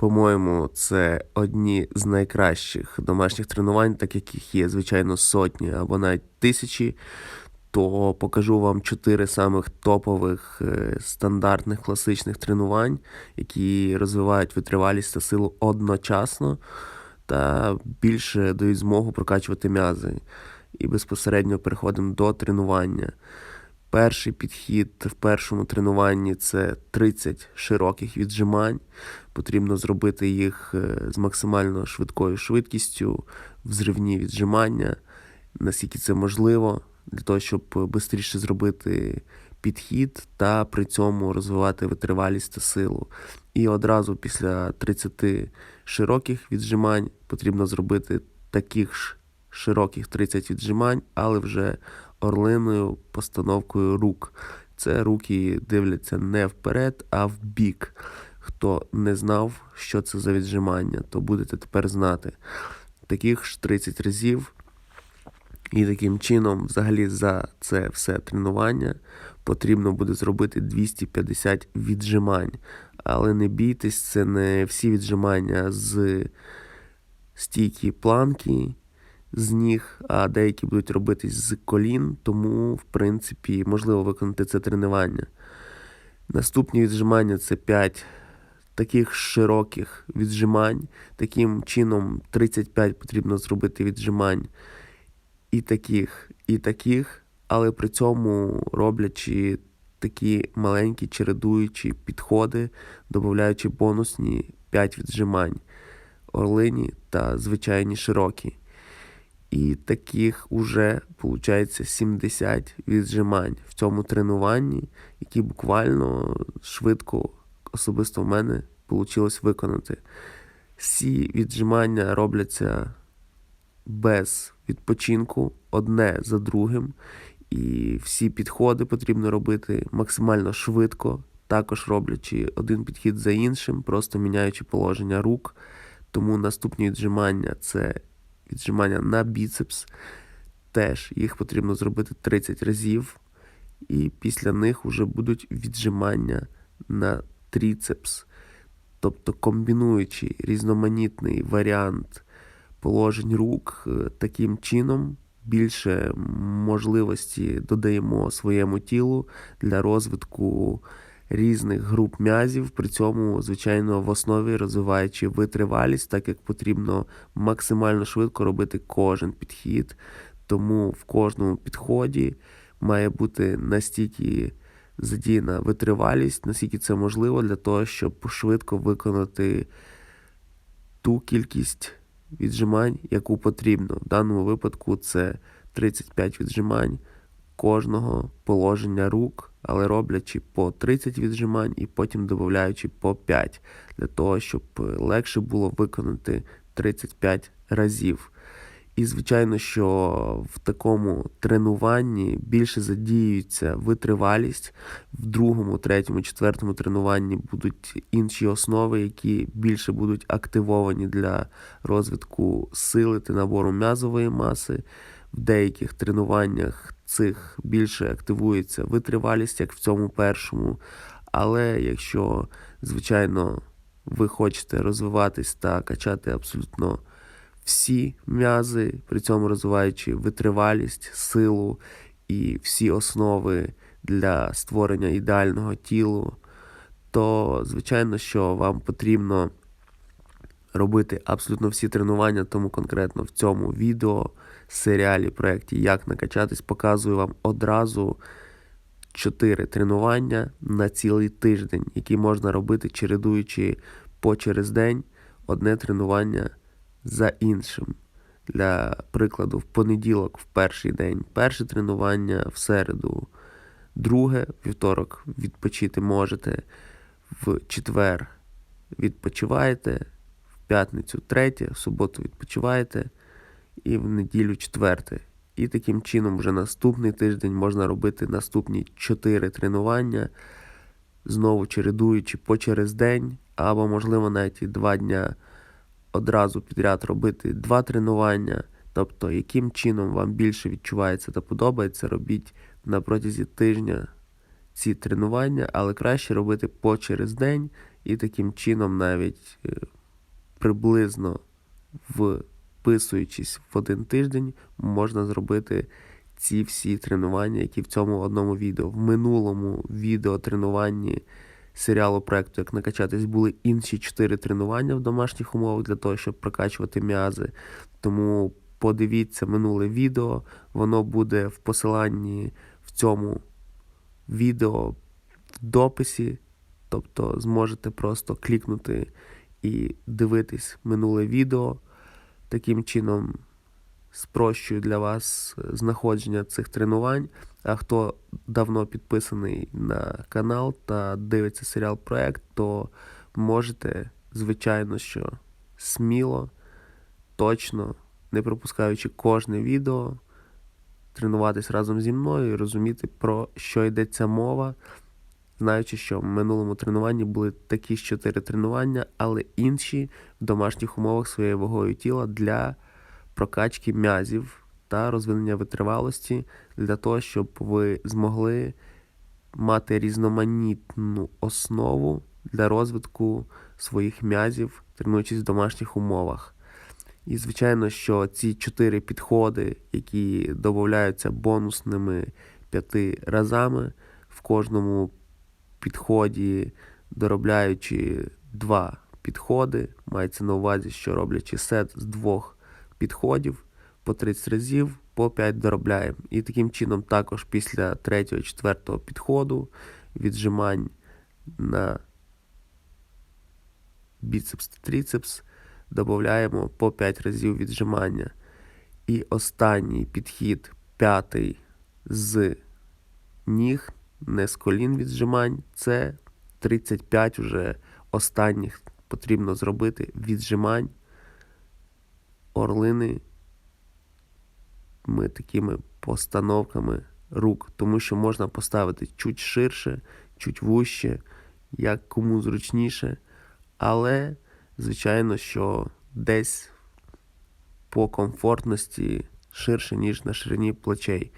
По-моєму, це одні з найкращих домашніх тренувань, так як їх є, звичайно, сотні або навіть тисячі. То покажу вам чотири самих топових е, стандартних класичних тренувань, які розвивають витривалість та силу одночасно та більше дають змогу прокачувати м'язи. І безпосередньо переходимо до тренування. Перший підхід в першому тренуванні це 30 широких віджимань. Потрібно зробити їх е, з максимально швидкою швидкістю, взривні віджимання, наскільки це можливо, для того, щоб швидше зробити підхід та при цьому розвивати витривалість та силу. І одразу після 30 широких віджимань потрібно зробити таких ж широких 30 віджимань, але вже орлиною постановкою рук. Це руки дивляться не вперед, а в бік. Хто не знав, що це за віджимання, то будете тепер знати. Таких ж 30 разів. І таким чином, взагалі, за це все тренування потрібно буде зробити 250 віджимань. Але не бійтесь, це не всі віджимання з стійкі планки з ніг, а деякі будуть робитись з колін, тому, в принципі, можливо виконати це тренування. Наступні віджимання це 5 таких широких віджимань. Таким чином, 35 потрібно зробити віджимань і таких, і таких, але при цьому роблячи такі маленькі чередуючі підходи, додаючи бонусні 5 віджимань, орлині та звичайні широкі. І таких уже виходить 70 віджимань в цьому тренуванні, які буквально швидко, особисто в мене, вийшло виконати. Всі віджимання робляться без відпочинку, одне за другим. І всі підходи потрібно робити максимально швидко, також роблячи один підхід за іншим, просто міняючи положення рук. Тому наступні віджимання це віджимання на біцепс. Теж їх потрібно зробити 30 разів. І після них вже будуть віджимання на тріцепс. Тобто комбінуючи різноманітний варіант положень рук, е, таким чином більше можливості додаємо своєму тілу для розвитку різних груп м'язів, при цьому, звичайно, в основі розвиваючи витривалість, так як потрібно максимально швидко робити кожен підхід. Тому в кожному підході має бути настільки задіяна витривалість, наскільки це можливо, для того, щоб швидко виконати ту кількість віджимань, яку потрібно. В даному випадку це 35 віджимань кожного положення рук, але роблячи по 30 віджимань і потім додаючи по 5, для того, щоб легше було виконати 35 разів. І, звичайно, що в такому тренуванні більше задіюється витривалість. В другому, третьому, четвертому тренуванні будуть інші основи, які більше будуть активовані для розвитку сили та набору м'язової маси. В деяких тренуваннях цих більше активується витривалість, як в цьому першому. Але якщо, звичайно, ви хочете розвиватись та качати абсолютно всі м'язи, при цьому розвиваючи витривалість, силу і всі основи для створення ідеального тілу, то, звичайно, що вам потрібно робити абсолютно всі тренування, тому конкретно в цьому відео, серіалі, проєкті Як накачатись, показую вам одразу 4 тренування на цілий тиждень, які можна робити, чередуючи по через день одне тренування за іншим. Для прикладу, в понеділок, в перший день, перше тренування, в середу, друге, вівторок відпочити можете, в четвер відпочиваєте, в п'ятницю третє, в суботу відпочиваєте і в неділю четверте. І таким чином вже наступний тиждень можна робити наступні 4 тренування, знову чередуючи по через день, або, можливо, навіть і 2 дня одразу підряд робити два тренування. Тобто, яким чином вам більше відчувається та подобається, робіть на протязі тижня ці тренування, але краще робити по через день і таким чином навіть е, приблизно вписуючись в один тиждень, можна зробити ці всі тренування, які в цьому одному відео. В минулому відео тренуванні серіалу проекту Як накачатись були інші чотири тренування в домашніх умовах для того, щоб прокачувати м'язи. Тому подивіться минуле відео, воно буде в посиланні в цьому відео в дописі. Тобто зможете просто клікнути і дивитись минуле відео. Таким чином спрощую для вас знаходження цих тренувань. А хто давно підписаний на канал та дивиться серіал проект, то можете, звичайно, що сміло, точно, не пропускаючи кожне відео, тренуватись разом зі мною і розуміти, про що йдеться мова. Знаючи, що в минулому тренуванні були такі ж чотири тренування, але інші в домашніх умовах своєю вагою тіла для прокачки м'язів та розвинення витривалості для того, щоб ви змогли мати різноманітну основу для розвитку своїх м'язів, тренуючись в домашніх умовах. І, звичайно, що ці чотири підходи, які додаються бонусними п'яти разами, в кожному підході, доробляючи два підходи, мається на увазі, що роблячи сет з двох підходів по 30 разів, по 5 доробляємо. І таким чином, також після третього, четвертого підходу віджимань на біцепс та трицепс додаємо по 5 разів віджимання. І останній підхід, п'ятий з ніг, не з колін віджимань, це 35 уже останніх потрібно зробити віджимань орлини ми такими постановками рук, тому що можна поставити чуть ширше, чуть вужче, як кому зручніше. Але, звичайно, що десь по комфортності ширше, ніж на ширині плечей.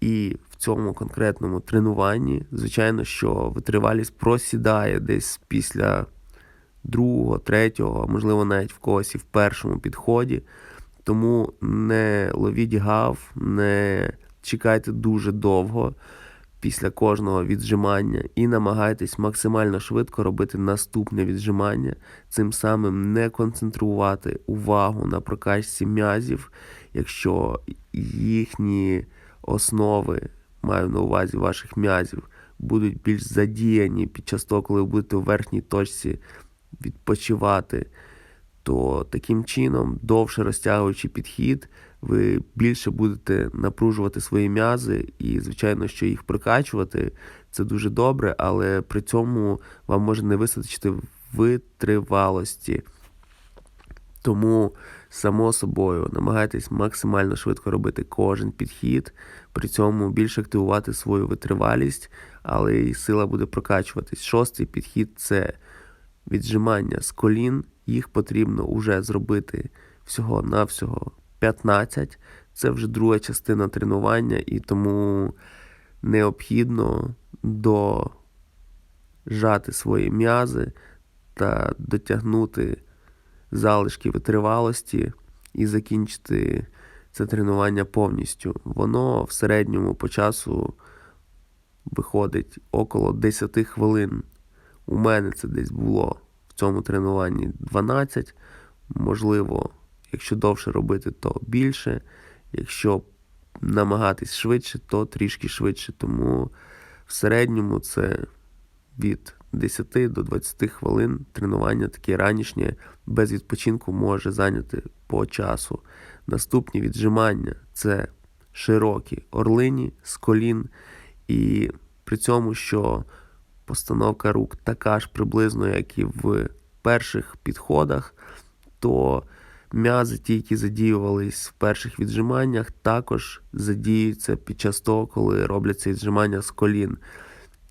І в цьому конкретному тренуванні, звичайно, що витривалість просідає десь після другого, третього, а можливо, навіть в когось і в першому підході. Тому не ловіть гав, не чекайте дуже довго після кожного віджимання і намагайтесь максимально швидко робити наступне віджимання, цим самим не концентрувати увагу на прокачці м'язів, якщо їхні основи, маю на увазі ваших м'язів, будуть більш задіяні під час того, коли ви будете у верхній точці відпочивати то таким чином, довше розтягуючи підхід, ви більше будете напружувати свої м'язи, і, звичайно, що їх прокачувати це дуже добре, але при цьому вам може не вистачити витривалості. Тому, само собою, намагайтесь максимально швидко робити кожен підхід, при цьому більше активувати свою витривалість, але і сила буде прокачуватись. Шостий підхід це віджимання з колін їх потрібно вже зробити всього-навсього 15. Це вже друга частина тренування, і тому необхідно дожати свої м'язи та дотягнути залишки витривалості і закінчити це тренування повністю. Воно в середньому по часу виходить около 10 хвилин. У мене це десь було в цьому тренуванні 12. Можливо, якщо довше робити, то більше. Якщо намагатись швидше, то трішки швидше. Тому в середньому це від 10 до 20 хвилин тренування таке ранішнє без відпочинку може зайняти по часу. Наступні віджимання це широкі орлині з колін. І при цьому, що постановка рук така ж приблизно, як і в перших підходах, то м'язи, ті, які задіювались в перших віджиманнях, також задіюються під час того, коли робляться віджимання з колін.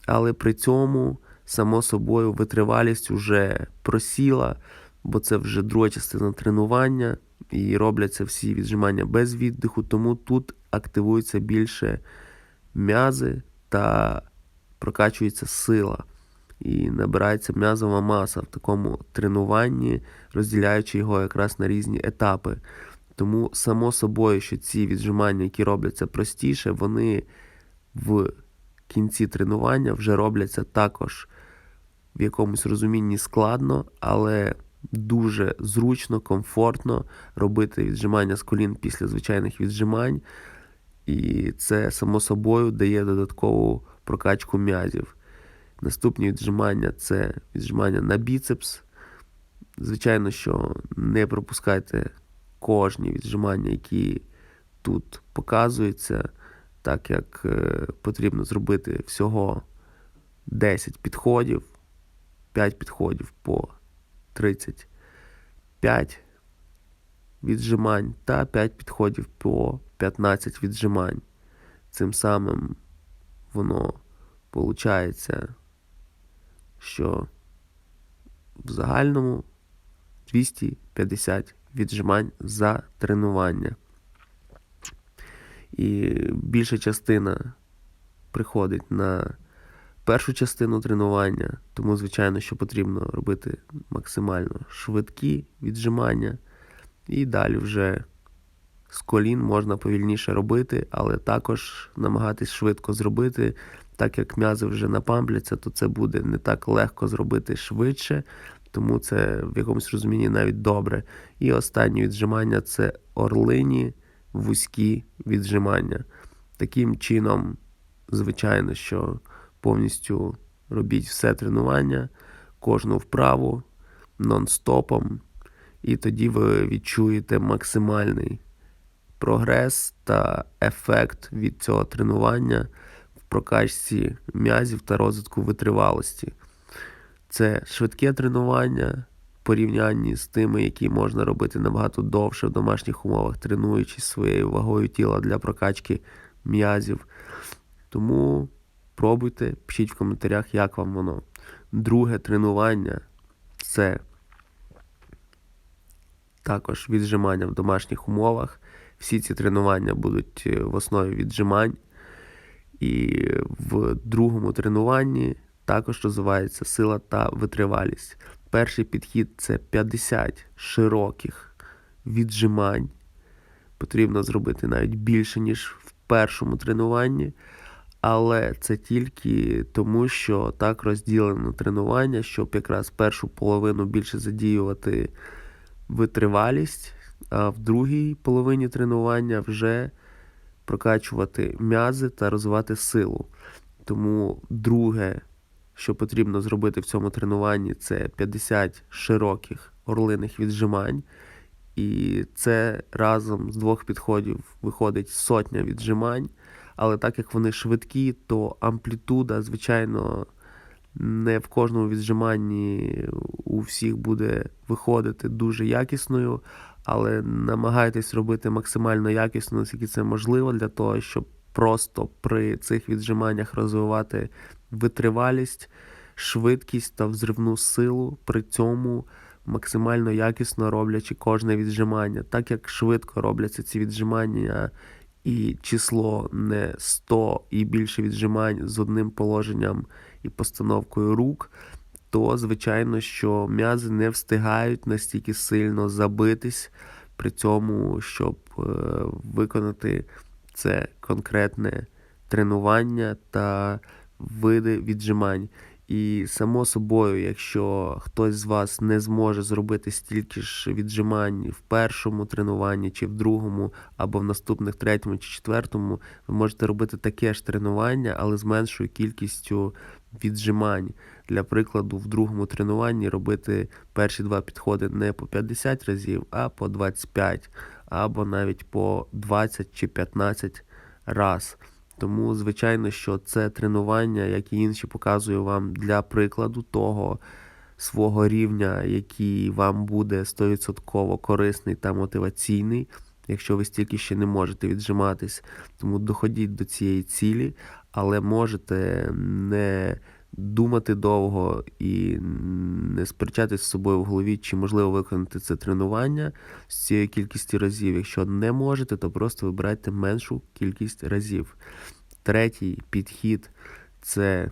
Але при цьому, само собою, витривалість вже просіла, бо це вже друга частина тренування, і робляться всі віджимання без віддиху, тому тут активується більше м'язи та прокачується сила. і набирається м'язова маса в такому тренуванні, розділяючи його якраз на різні етапи. Тому, само собою, що ці віджимання, які робляться простіше, вони в кінці тренування вже робляться також в якомусь розумінні складно, але дуже зручно, комфортно робити віджимання з колін після звичайних віджимань. І це, само собою, дає додаткову прокачку м'язів. Наступні віджимання це віджимання на біцепс. Звичайно, що не пропускайте кожні віджимання, які тут показуються, так як е, потрібно зробити всього 10 підходів, 5 підходів по 35 віджимань та 5 підходів по 15 віджимань. Цим самим воно виходить, що в загальному 250 віджимань за тренування. І більша частина приходить на першу частину тренування, тому, звичайно, що потрібно робити максимально швидкі віджимання. І далі вже з колін можна повільніше робити, але також намагатись швидко зробити. Так як м'язи вже напампляться, то це буде не так легко зробити швидше, тому це в якомусь розумінні навіть добре. І останнє віджимання це орлині вузькі віджимання. Таким чином, звичайно, що повністю робіть все тренування, кожну вправу нон-стопом, і тоді ви відчуєте максимальний прогрес та ефект від цього тренування в прокачці м'язів та розвитку витривалості. Це швидке тренування в порівнянні з тими, які можна робити набагато довше в домашніх умовах, тренуючись своєю вагою тіла для прокачки м'язів. Тому пробуйте, пишіть в коментарях, як вам воно. Друге тренування це також віджимання в домашніх умовах. Всі ці тренування будуть е, в основі віджимань. І в другому тренуванні також розвивається сила та витривалість. Перший підхід це 50 широких віджимань. Потрібно зробити навіть більше, ніж в першому тренуванні. Але це тільки тому, що так розділено тренування, щоб якраз першу половину більше задіювати витривалість, а в другій половині тренування вже прокачувати м'язи та розвивати силу. Тому друге, що потрібно зробити в цьому тренуванні, це 50 широких орлиних віджимань. І це разом з двох підходів виходить сотня віджимань. Але так як вони швидкі, то амплітуда, звичайно, не в кожному віджиманні у всіх буде виходити дуже якісною, але намагайтесь робити максимально якісно, наскільки це можливо, для того, щоб просто при цих віджиманнях розвивати витривалість, швидкість та взривну силу, при цьому максимально якісно роблячи кожне віджимання. Так як швидко робляться ці віджимання і число не 100 і більше віджимань з одним положенням і постановкою рук, то звичайно, що м'язи не встигають настільки сильно забитись при цьому, щоб е, виконати це конкретне тренування та види віджимань. І само собою, якщо хтось з вас не зможе зробити стільки ж віджимань в першому тренуванні, чи в другому, або в наступних третьому чи четвертому, ви можете робити таке ж тренування, але з меншою кількістю віджимань. Для прикладу, в другому тренуванні робити перші два підходи не по 50 разів, а по 25, або навіть по 20 чи 15 разів. Тому, звичайно, що це тренування, як і інші, показую вам для прикладу того свого рівня, який вам буде 100% корисний та мотиваційний, якщо ви стільки ще не можете віджиматись. Тому доходіть до цієї цілі, але можете не думати довго і не сперечатись з собою в голові, чи можливо виконати це тренування з цією кількістю разів. Якщо не можете, то просто вибирайте меншу кількість разів. Третій підхід це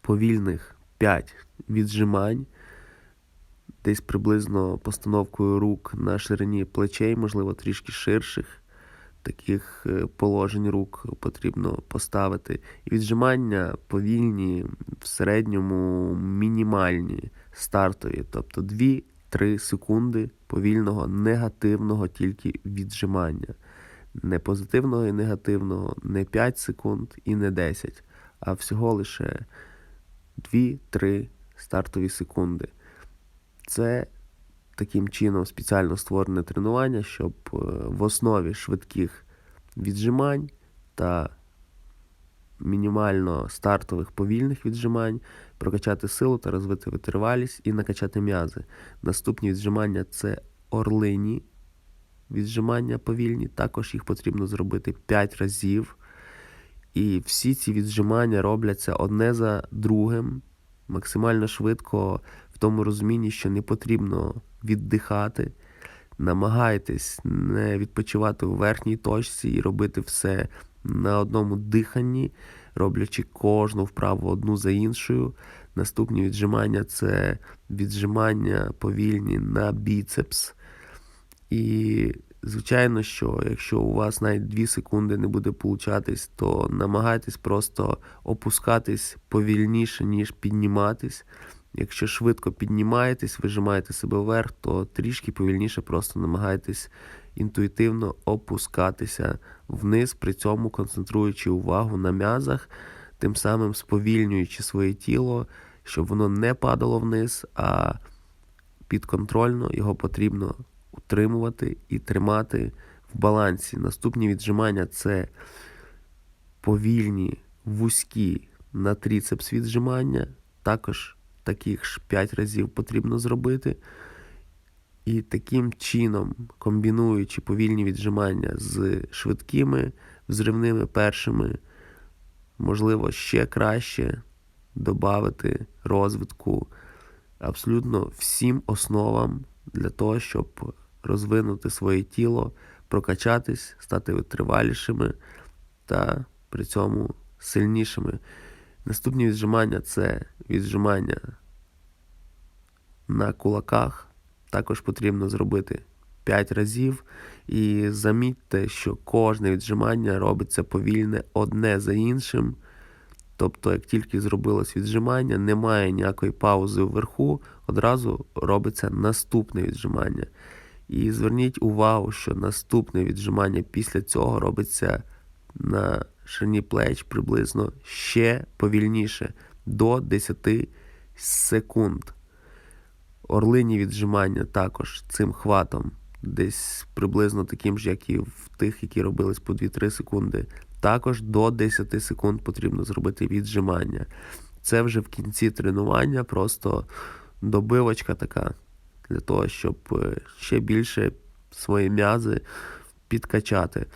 повільних 5 віджимань, десь приблизно постановкою рук на ширині плечей, можливо, трішки ширших. Таких е, положень рук потрібно поставити. І віджимання повільні, в середньому мінімальні, стартові, тобто 2-3 секунди повільного негативного тільки віджимання. Не позитивного і негативного, не 5 секунд і не 10, а всього лише 2-3 стартові секунди. Це таким чином спеціально створене тренування, щоб е, в основі швидких віджимань та мінімально стартових повільних віджимань прокачати силу та розвити витривалість і накачати м'язи. Наступні віджимання це орлині віджимання повільні. Також їх потрібно зробити 5 разів. І всі ці віджимання робляться одне за другим, максимально швидко, в тому розумінні, що не потрібно віддихати. Намагайтесь не відпочивати у верхній точці і робити все на одному диханні, роблячи кожну вправу одну за іншою. Наступні віджимання це віджимання повільні на біцепс. І, звичайно, що якщо у вас навіть 2 секунди не буде получатись, то намагайтесь просто опускатись повільніше, ніж підніматись. Якщо швидко піднімаєтесь, вижимаєте себе вверх, то трішки повільніше просто намагайтесь інтуїтивно опускатися вниз, при цьому концентруючи увагу на м'язах, тим самим сповільнюючи своє тіло, щоб воно не падало вниз, а підконтрольно його потрібно утримувати і тримати в балансі. Наступні віджимання це повільні, вузькі на тріцепс віджимання. Також таких ж 5 разів потрібно зробити. І таким чином, комбінуючи повільні віджимання з швидкими взривними першими, можливо, ще краще додати розвитку абсолютно всім основам для того, щоб розвинути своє тіло, прокачатись, стати витривалішими та при цьому сильнішими. Наступні віджимання це віджимання на кулаках. Також потрібно зробити 5 разів. І замітьте, що кожне віджимання робиться повільне одне за іншим. Тобто, як тільки зробилось віджимання, немає ніякої паузи вверху, одразу робиться наступне віджимання. І зверніть увагу, що наступне віджимання після цього робиться на ширині плеч приблизно ще повільніше до 10 секунд. Орлині віджимання також цим хватом, десь приблизно таким ж, як і в тих, які робились по 2-3 секунди. Також до 10 секунд потрібно зробити віджимання. Це вже в кінці тренування, просто добивочка така, для того, щоб е, ще більше свої м'язи підкачати.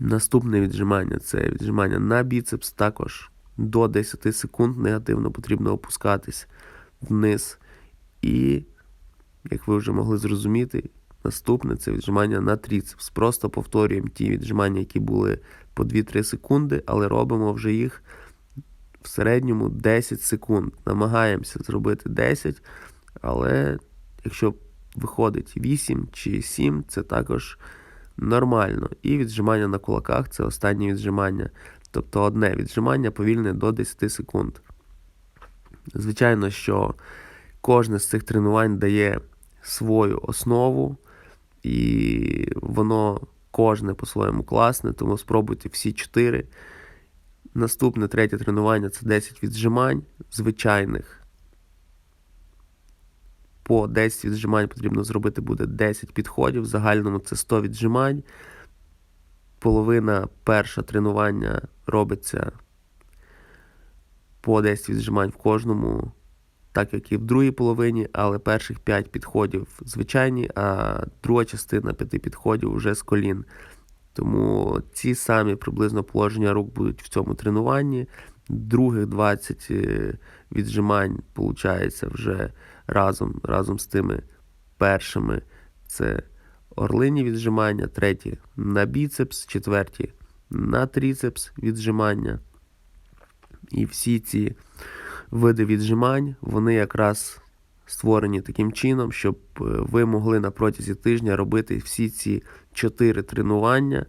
Наступне віджимання це віджимання на біцепс. Також до 10 секунд негативно потрібно опускатись вниз. І, як ви вже могли зрозуміти, наступне це віджимання на тріцепс. Просто повторюємо ті віджимання, які були по 2-3 секунди, але робимо вже їх в середньому 10 секунд. Намагаємося зробити 10, але якщо виходить 8 чи 7, це також нормально. І віджимання на кулаках це останнє віджимання. Тобто одне віджимання повільне до 10 секунд. Звичайно, що кожне з цих тренувань дає свою основу, і воно кожне по-своєму класне, тому спробуйте всі чотири. Наступне третє тренування це 10 віджимань звичайних. По 10 віджимань потрібно зробити буде 10 підходів. В загальному це 100 віджимань. Половина перше тренування робиться по 10 віджимань в кожному так як і в другій половині, але перших 5 підходів звичайні, а друга частина 5 підходів вже з колін. Тому ці самі приблизно положення рук будуть в цьому тренуванні. Других 20 е, віджимань, виходить, вже разом разом з тими першими це орлині віджимання, треті на біцепс, четверті на тріцепс віджимання. І всі ці види віджимань, вони якраз створені таким чином, щоб е, ви могли на протязі тижня робити всі ці чотири тренування,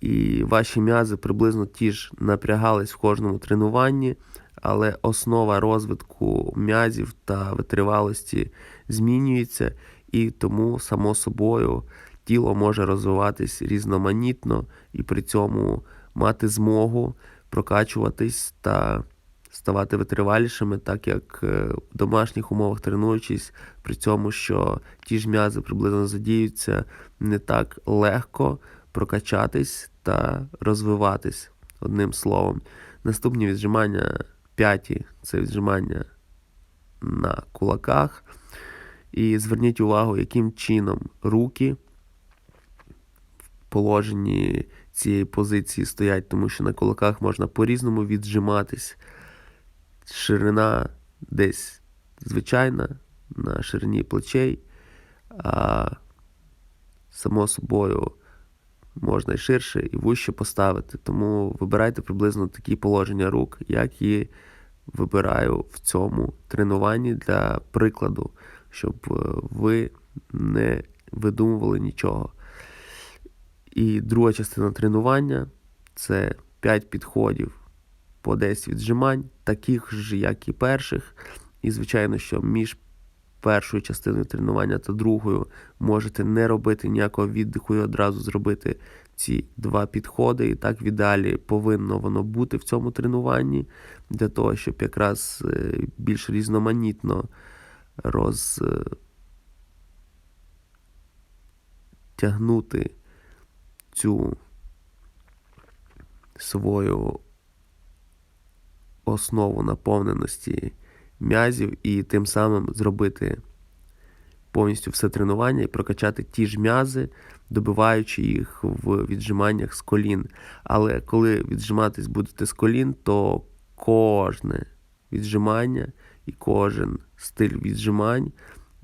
і ваші м'язи приблизно ті ж напрягались в кожному тренуванні, але основа розвитку м'язів та витривалості змінюється, і тому, само собою, тіло може розвиватись різноманітно і при цьому мати змогу прокачуватись та ставати витривалішими, так як е, в домашніх умовах тренуючись, при цьому, що ті ж м'язи приблизно задіються не так легко прокачатись та розвиватись одним словом. Наступні віджимання п'яті це віджимання на кулаках. І зверніть увагу, яким чином руки в положенні цієї позиції стоять, тому що на кулаках можна по-різному віджиматись. Ширина десь звичайна на ширині плечей, а само собою можна і ширше, і вище поставити. Тому вибирайте приблизно такі положення рук, як і вибираю в цьому тренуванні для прикладу, щоб е, ви не видумували нічого. І друга частина тренування це 5 підходів по 10 віджимань, таких ж, як і перших. І, звичайно, що між першою частиною тренування та другою можете не робити ніякого віддиху і одразу зробити ці два підходи. І так в ідеалі повинно воно бути в цьому тренуванні, для того, щоб якраз е, більш різноманітно розтягнути цю свою основу наповненості м'язів і тим самим зробити повністю все тренування і прокачати ті ж м'язи, добиваючи їх в віджиманнях з колін. Але коли віджиматись будете з колін, то кожне віджимання і кожен стиль віджимань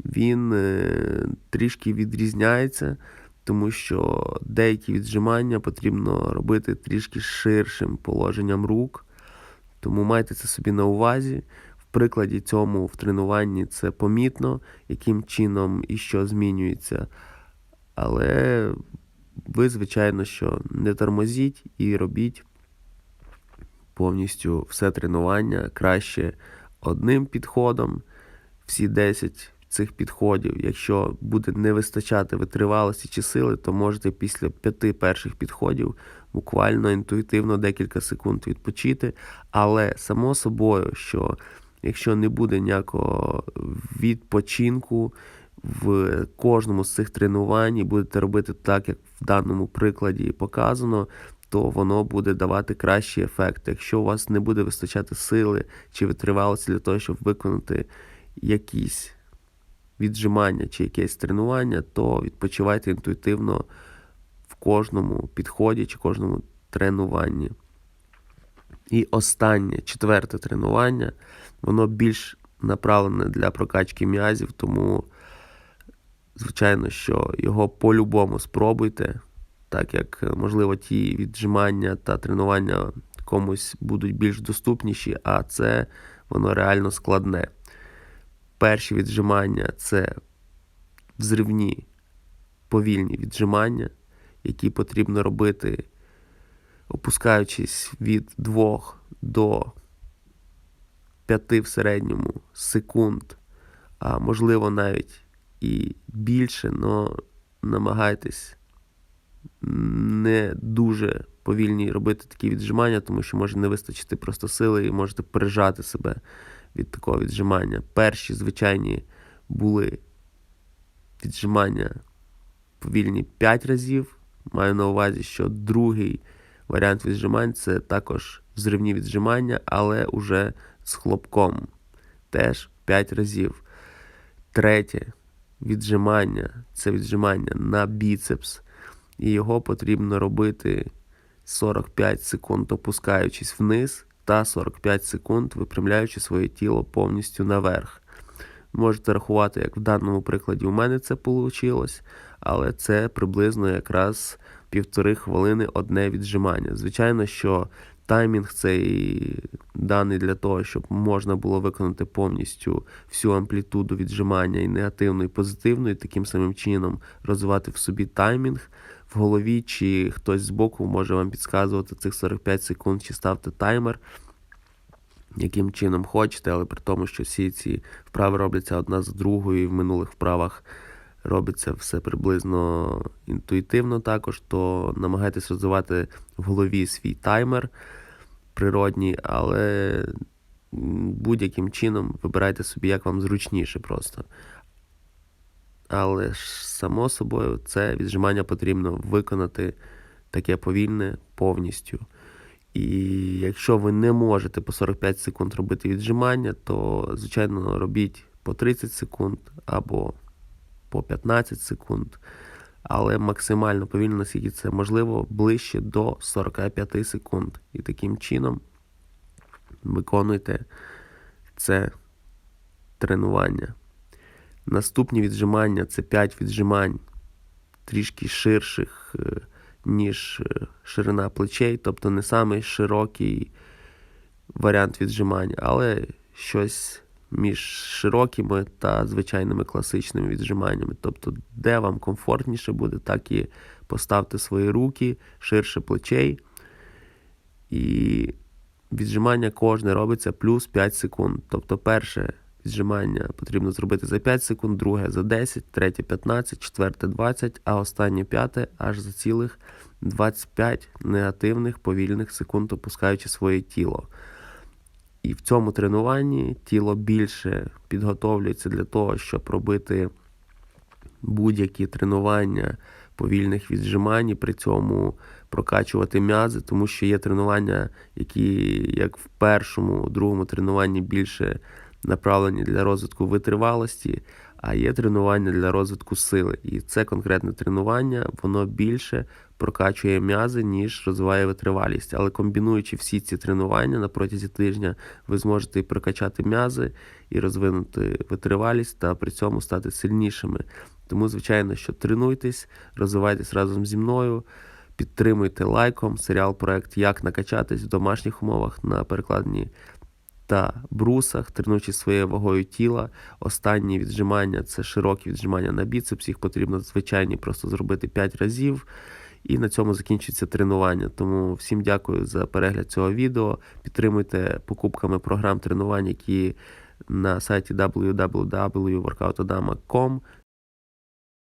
він е, трішки відрізняється. Тому що деякі віджимання потрібно робити трішки ширшим положенням рук. Тому майте це собі на увазі. В прикладі цьому в тренуванні це помітно, яким чином і що змінюється. Але ви, звичайно, що не тормозіть і робіть повністю все тренування краще одним підходом, всі 10 цих підходів. Якщо буде не вистачати витривалості чи сили, то можете після п'яти перших підходів буквально інтуїтивно декілька секунд відпочити. Але само собою, що якщо не буде ніякого відпочинку в кожному з цих тренувань, і будете робити так, як в даному прикладі показано. То воно буде давати кращий ефект. Якщо у вас не буде вистачати сили чи витривалості для того, щоб виконати якісь віджимання чи якесь тренування, то відпочивайте інтуїтивно кожному підході чи кожному тренуванні. І останнє четверте тренування, воно більш направлене для прокачки м'язів, тому, звичайно, що його по-любому спробуйте, так як, можливо, ті віджимання та тренування комусь будуть більш доступніші, а це воно реально складне. Перші віджимання це взривні повільні віджимання, які потрібно робити, опускаючись від 2 до 5 в середньому секунд, а можливо навіть і більше, але намагайтесь не дуже повільні робити такі віджимання, тому що може не вистачити просто сили і можете прижати себе від такого віджимання. Перші звичайні були віджимання повільні 5 разів. Маю на увазі, що другий варіант віджимань це також взривні віджимання, але уже з хлопком. Теж 5 разів. Третє віджимання це віджимання на біцепс. І його потрібно робити 45 секунд, опускаючись вниз та 45 секунд, випрямляючи своє тіло повністю наверх. Можете рахувати, як в даному прикладі у мене це вийшло, але це приблизно якраз півтори хвилини одне віджимання. Звичайно, що Таймінг цей даний для того, щоб можна було виконати повністю всю амплітуду віджимання і негативну, і позитивну, і таким самим чином розвивати в собі таймінг в голові, чи хтось збоку може вам підказувати цих 45 секунд, чи ставте таймер, яким чином хочете, але при тому, що всі ці вправи робляться одна за другою, і в минулих вправах робиться все приблизно інтуїтивно також, то намагайтесь розвивати в голові свій таймер природній, але будь-яким чином вибирайте собі, як вам зручніше просто. Але ж, само собою, це віджимання потрібно виконати таке повільне повністю. І якщо ви не можете по 45 секунд робити віджимання, то, звичайно, робіть по 30 секунд або по 15 секунд, але максимально повільно, наскільки це можливо, ближче до 45 секунд. І таким чином виконуйте це тренування. Наступні віджимання це 5 віджимань трішки ширших, е, ніж е, ширина плечей, тобто не самий широкий варіант віджимань, але щось між широкими та звичайними класичними віджиманнями. Тобто, де вам комфортніше буде, так і поставте свої руки ширше плечей. І віджимання кожне робиться плюс 5 секунд. Тобто, перше віджимання потрібно зробити за 5 секунд, друге за 10, третє 15, четверте 20, а останнє п'яте аж за цілих 25 негативних повільних секунд, опускаючи своє тіло. І в цьому тренуванні тіло більше підготовлюється для того, щоб робити будь-які тренування повільних віджимань, і при цьому прокачувати м'язи, тому що є тренування, які як в першому, другому тренуванні більше направлені для розвитку витривалості, а є тренування для розвитку сили. І це конкретне тренування, воно більше прокачує м'язи, ніж розвиває витривалість. Але комбінуючи всі ці тренування на протязі тижня, ви зможете прокачати м'язи, і розвинути витривалість, та при цьому стати сильнішими. Тому, звичайно, що тренуйтесь, розвивайтесь разом зі мною. Підтримуйте лайком серіал проект Як накачатись в домашніх умовах на перекладні та брусах, тренуючи своєю вагою тіла. Останні віджимання це широкі віджимання на біцепс. Їх потрібно звичайні просто зробити 5 разів. І на цьому закінчується тренування. Тому всім дякую за перегляд цього відео. Підтримуйте покупками програм тренувань, які на сайті www.workoutadama.com.